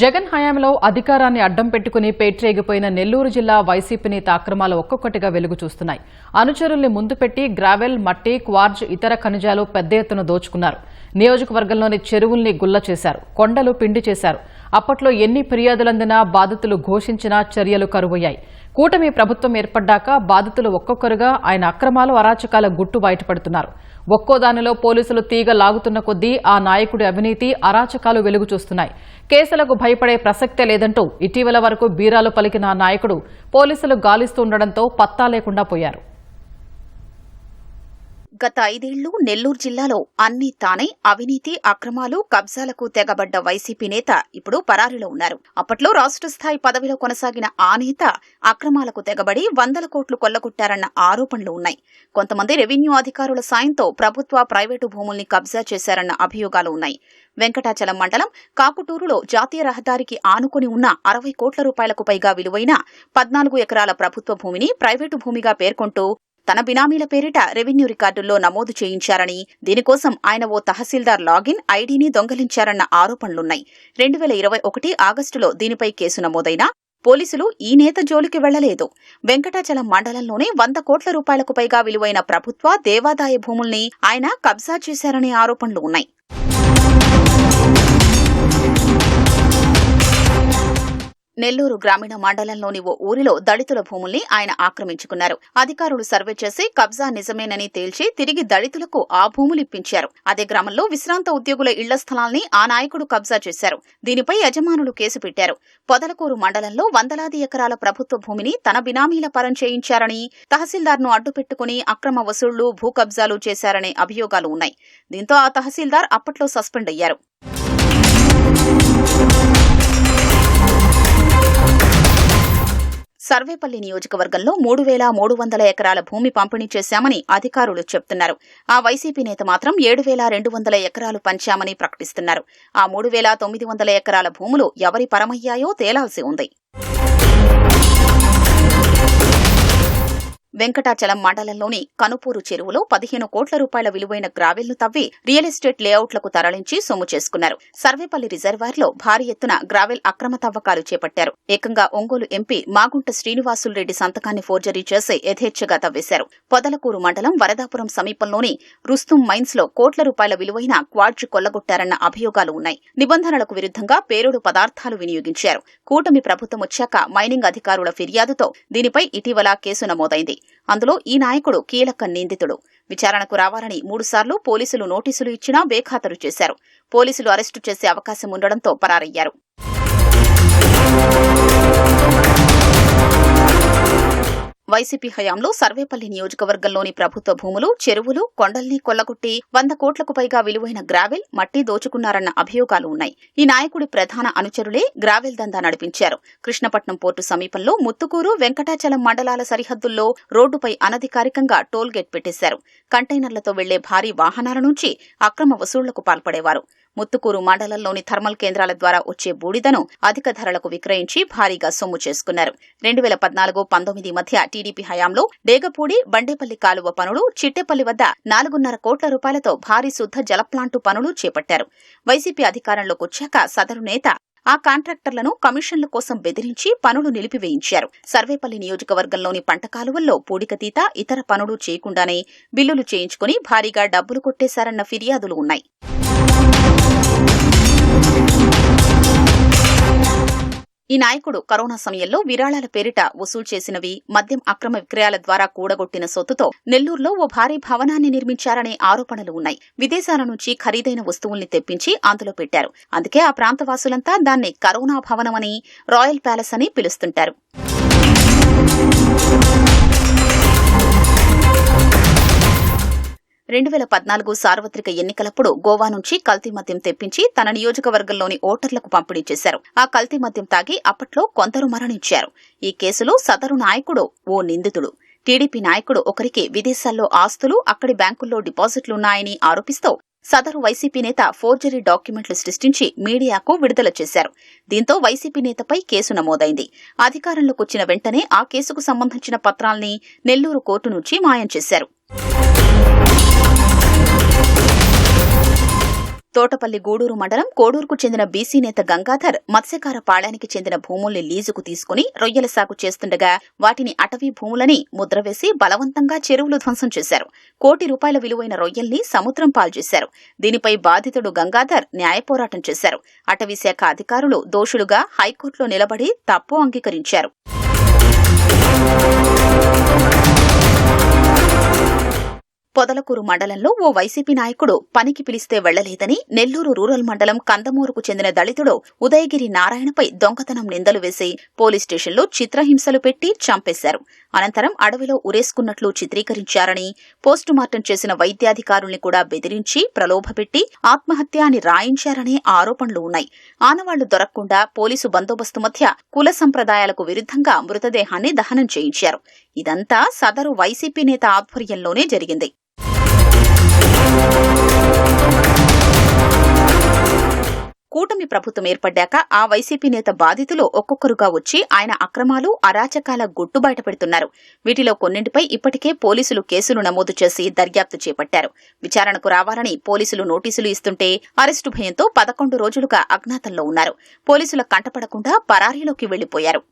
జగన్ హయాంలో అధికారాన్ని అడ్డం పెట్టుకుని పేట్రేగిపోయిన నెల్లూరు జిల్లా వైసీపీ నేత అక్రమాలు ఒక్కొక్కటిగా వెలుగు చూస్తున్నాయి. అనుచరుల్ని ముందు పెట్టి గ్రావెల్ మట్టి క్వార్జ్ ఇతర ఖనిజాలు పెద్ద ఎత్తున దోచుకున్నారు. నియోజకవర్గంలోని చెరువుల్ని గుల్ల చేశారు కొండలు పిండి చేశారు. అప్పట్లో ఎన్ని ఫిర్యాదులందినా బాధితులు ఘోషించినా చర్యలు కరువయ్యాయి. కూటమి ప్రభుత్వం ఏర్పడ్డాక బాధితులు ఒక్కొక్కరుగా ఆయన అక్రమాలు అరాచకాల గుట్టు బయటపడుతున్నారు. ఒక్కో దానిలో పోలీసులు తీగ లాగుతున్న కొద్దీ ఆ నాయకుడి అవినీతి అరాచకాలు వెలుగు చూస్తున్నాయి. కేసులకు భయపడే ప్రసక్తే లేదంటూ ఇటీవల వరకు బీరాలు పలికిన ఆ నాయకుడు పోలీసులు గాలిస్తుండటంతో పత్తా లేకుండా పోయారు. గత ఐదేళ్ళు నెల్లూరు జిల్లాలో అన్ని తానే అవినీతి అక్రమాలు కబ్జాలకు తెగబడ్డ వైసీపీ నేత ఇప్పుడు పరారిలో ఉన్నారు. అప్పట్లో రాష్ట్ర స్థాయి పదవిలో కొనసాగిన ఆ నేత అక్రమాలకు తెగబడి వందల కోట్లు కొల్లగొట్టారన్న ఆరోపణలు ఉన్నాయి. కొంతమంది రెవెన్యూ అధికారుల సాయంతో ప్రభుత్వ ప్రైవేటు భూముల్ని కబ్జా చేశారన్న అభియోగాలు ఉన్నాయి. వెంకటాచలం మండలం కాకుటూరులో జాతీయ రహదారికి ఆనుకుని ఉన్న అరవై కోట్ల రూపాయలకు పైగా విలువైన పద్నాలుగు ఎకరాల ప్రభుత్వ భూమిని ప్రైవేటు భూమిగా పేర్కొంటూ తన బినామీల పేరిట రెవెన్యూ రికార్డుల్లో నమోదు చేయించారని దీనికోసం ఆయన ఓ తహసీల్దార్ లాగిన్ ఐడీని దొంగలించారన్న ఆరోపణలున్నాయి. రెండు వేల ఇరవై ఒకటి ఆగస్టులో దీనిపై కేసు నమోదైనా పోలీసులు ఈ నేత జోలికి వెళ్ళలేదు. వెంకటాచలం మండలంలోనే వంద కోట్ల రూపాయలకు పైగా విలువైన ప్రభుత్వ దేవాదాయ భూముల్ని ఆయన కబ్జా చేశారనే ఆరోపణలు ఉన్నాయి. నెల్లూరు గ్రామీణ మండలంలోని ఓ ఊరిలో దళితుల భూముల్ని ఆయన ఆక్రమించుకున్నారు. అధికారులు సర్వే చేసి కబ్జా నిజమేనని తేల్చి తిరిగి దళితులకు ఆ భూములు ఇప్పించారు అదే గ్రామంలో విశ్రాంత ఉద్యోగుల ఇళ్ళ స్థలాల్ని ఆ నాయకుడు కబ్జా చేశారు. దీనిపై యజమానులు కేసు పెట్టారు. పొదలకూరు మండలంలో వందలాది ఎకరాల ప్రభుత్వ భూమిని తన బినామీల పరం చేయించారని తహసీల్దార్ను అడ్డుపెట్టుకుని అక్రమ వసూళ్ళు భూ కబ్జాలు చేశారనే అభియోగాలు ఉన్నాయి. దీంతో ఆ తహసీల్దార్ అప్పట్లో సస్పెండ్ అయ్యారు. సర్వేపల్లి నియోజకవర్గంలో మూడు వేల మూడు వందల ఎకరాల భూమి పంపిణీ చేశామని అధికారులు చెప్తున్నారు. ఆ వైసీపీ నేత మాత్రం ఏడు వేల రెండు వందల ఎకరాలు పంచామని ప్రకటిస్తున్నారు. ఆ మూడు వేల తొమ్మిది వందల ఎకరాల భూములు ఎవరి పరమయ్యాయో తేలాల్సి ఉంది. వెంకటాచలం మండలంలోని కనుపూరు చెరువులో పదిహేను కోట్ల రూపాయల విలువైన గ్రావెల్ను తవ్వి రియల్ ఎస్టేట్ లేఅవుట్లకు తరలించి సొమ్ము చేసుకున్నారు. సర్వేపల్లి రిజర్వాయర్లో భారీ ఎత్తున గ్రావెల్ అక్రమ తవ్వకాలు చేపట్టారు. ఏకంగా ఒంగోలు ఎంపీ మాగుంట శ్రీనివాసులు రెడ్డి సంతకాన్ని ఫోర్జరీ చేసి యథేచ్ఛగా తవ్వేశారు. పొదలకూరు మండలం వరదాపురం సమీపంలోని రుస్తుం మైన్స్లో కోట్ల రూపాయల విలువైన క్వాడ్జ్ కొల్లగొట్టారన్న అభియోగాలు ఉన్నాయి. నిబంధనలకు విరుద్ధంగా పేరుడు పదార్థాలు వినియోగించారు. కూటమి ప్రభుత్వం వచ్చాక మైనింగ్ అధికారుల ఫిర్యాదుతో దీనిపై ఇటీవల కేసు నమోదైంది. అందులో ఈ నాయకుడు కీలక నిందితుడు. విచారణకు రావాలని మూడుసార్లు పోలీసులు నోటీసులు ఇచ్చినా బేఖాతరు చేశారు. పోలీసులు అరెస్టు చేసే అవకాశం ఉండడంతో పరారయ్యారు. వైసీపీ హయాంలో సర్వేపల్లి నియోజకవర్గంలోని ప్రభుత్వ భూములు చెరువులు కొండల్ని కొల్లగొట్టి వంద కోట్లకు పైగా విలువైన గ్రావెల్ మట్టి దోచుకున్నారన్న అభియోగాలు ఉన్నాయి. ఈ నాయకుడి ప్రధాన అనుచరులే గ్రావెల్ దందా నడిపించారు. కృష్ణపట్నం పోర్టు సమీపంలో ముత్తుకూరు వెంకటాచలం మండలాల సరిహద్దుల్లో రోడ్డుపై అనధికారికంగా టోల్ గేట్ పెట్టేశారు. కంటైనర్లతో వెళ్ళే భారీ వాహనాల నుంచి అక్రమ వసూళ్ళకు పాల్పడేవారు. ముత్తుకూరు మండలంలోని థర్మల్ కేంద్రాల ద్వారా వచ్చే బూడిదను అధిక ధరలకు విక్రయించి భారీగా సొమ్ము చేసుకున్నారు. రెండు వేల పద్నాలుగు పంతొమ్మిది మధ్య టీడీపీ హయాంలో డేగపూడి బండేపల్లి కాలువ పనులు చిట్టెపల్లి వద్ద నాలుగున్నర కోట్ల రూపాయలతో భారీ శుద్ధ జల ప్లాంటు పనులు చేపట్టారు. వైసీపీ అధికారంలోకి వచ్చాక సదరు నేత ఆ కాంట్రాక్టర్లను కమిషన్ల కోసం బెదిరించి పనులు నిలిపివేయించారు. సర్వేపల్లి నియోజకవర్గంలోని పంట కాలువల్లో పూడికతీత ఇతర పనులు చేయకుండానే బిల్లులు చేయించుకుని భారీగా డబ్బులు కొట్టేశారన్న ఫిర్యాదులు ఉన్నాయి. ఈ నాయకుడు కరోనా సమయంలో విరాళాల పేరిట వసూలు చేసినవి మద్యం అక్రమ విక్రయాల ద్వారా కూడగొట్టిన సొత్తుతో నెల్లూరులో ఓ భారీ భవనాన్ని నిర్మించారనే ఆరోపణలు ఉన్నాయి. విదేశాల నుంచి ఖరీదైన వస్తువుల్ని తెప్పించి అందులో పెట్టారు. అందుకే ఆ ప్రాంతవాసులంతా దాన్ని కరోనా భవనమని రాయల్ ప్యాలెస్ అని పిలుస్తుంటారు. రెండు వేల పద్నాలుగు సార్వత్రిక ఎన్నికలప్పుడు గోవా నుంచి కల్తీ మద్యం తెప్పించి తన నియోజకవర్గంలోని ఓటర్లకు పంపిణీ చేశారు. ఆ కల్తీ మద్యం తాగి అప్పట్లో కొందరు మరణించారు. ఈ కేసులో సదరు నాయకుడు ఓ నిందితుడు. టీడీపీ నాయకుడు ఒకరికి విదేశాల్లో ఆస్తులు అక్కడి బ్యాంకుల్లో డిపాజిట్లున్నాయని ఆరోపిస్తూ సదరు వైసీపీ నేత ఫోర్జరీ డాక్యుమెంట్లు సృష్టించి మీడియాకు విడుదల చేశారు. దీంతో వైసీపీ నేతపై కేసు నమోదైంది. అధికారంలోకి వచ్చిన వెంటనే ఆ కేసుకు సంబంధించిన పత్రాల్ని నెల్లూరు కోర్టు నుంచి మాయం చేశారు. తోటపల్లి గూడూరు మండలం కోడూరుకు చెందిన బీసీ నేత గంగాధర్ మత్స్యకార పాళానికి చెందిన భూముల్ని లీజుకు తీసుకుని రొయ్యల సాగు చేస్తుండగా వాటిని అటవీ భూములని ముద్రవేసి బలవంతంగా చెరువులు ధ్వంసం చేశారు. కోటి రూపాయల విలువైన రొయ్యల్ని సముద్రం పాల్చేశారు దీనిపై బాధితుడు గంగాధర్ న్యాయ పోరాటం చేశారు. అటవీ శాఖ అధికారులు దోషులుగా హైకోర్టులో నిలబడి తప్పు అంగీకరించారు. పొదలకూరు మండలంలో ఓ వైసీపీ నాయకుడు పనికి పిలిస్తే వెళ్ళలేదని నెల్లూరు రూరల్ మండలం కందమూరుకు చెందిన దళితుడు ఉదయగిరి నారాయణపై దొంగతనం నిందలు వేసి పోలీస్ స్టేషన్లో చిత్రహింసలు పెట్టి చంపేశారు. అనంతరం అడవిలో ఉరేసుకున్నట్లు చిత్రీకరించారని పోస్టుమార్టం చేసిన వైద్యాధికారుల్ని కూడా బెదిరించి ప్రలోభపెట్టి ఆత్మహత్య అని రాయించారనే ఆరోపణలు ఉన్నాయి. ఆనవాళ్ళు దొరకకుండా పోలీసు బందోబస్తు మధ్య కుల సంప్రదాయాలకు విరుద్ధంగా మృతదేహాన్ని దహనం చేయించారు. ఇదంతా సదరు వైసీపీ నేత ఆధ్వర్యంలోనే జరిగింది. కూటమి ప్రభుత్వం ఏర్పడ్డాక ఆ వైసీపీ నేత బాధితులు ఒక్కొక్కరుగా వచ్చి ఆయన అక్రమాలు అరాచకాల గుట్టు బయటపెడుతున్నారు. వీటిలో కొన్నింటిపై ఇప్పటికే పోలీసులు కేసులు నమోదు చేసి దర్యాప్తు చేపట్టారు. విచారణకు రావాలని పోలీసులు నోటీసులు ఇస్తుంటే అరెస్టు భయంతో పదకొండు రోజులుగా అజ్ఞాతంలో ఉన్నారు. పోలీసుల కంటపడకుండా పరారీలోకి వెళ్ళిపోయారు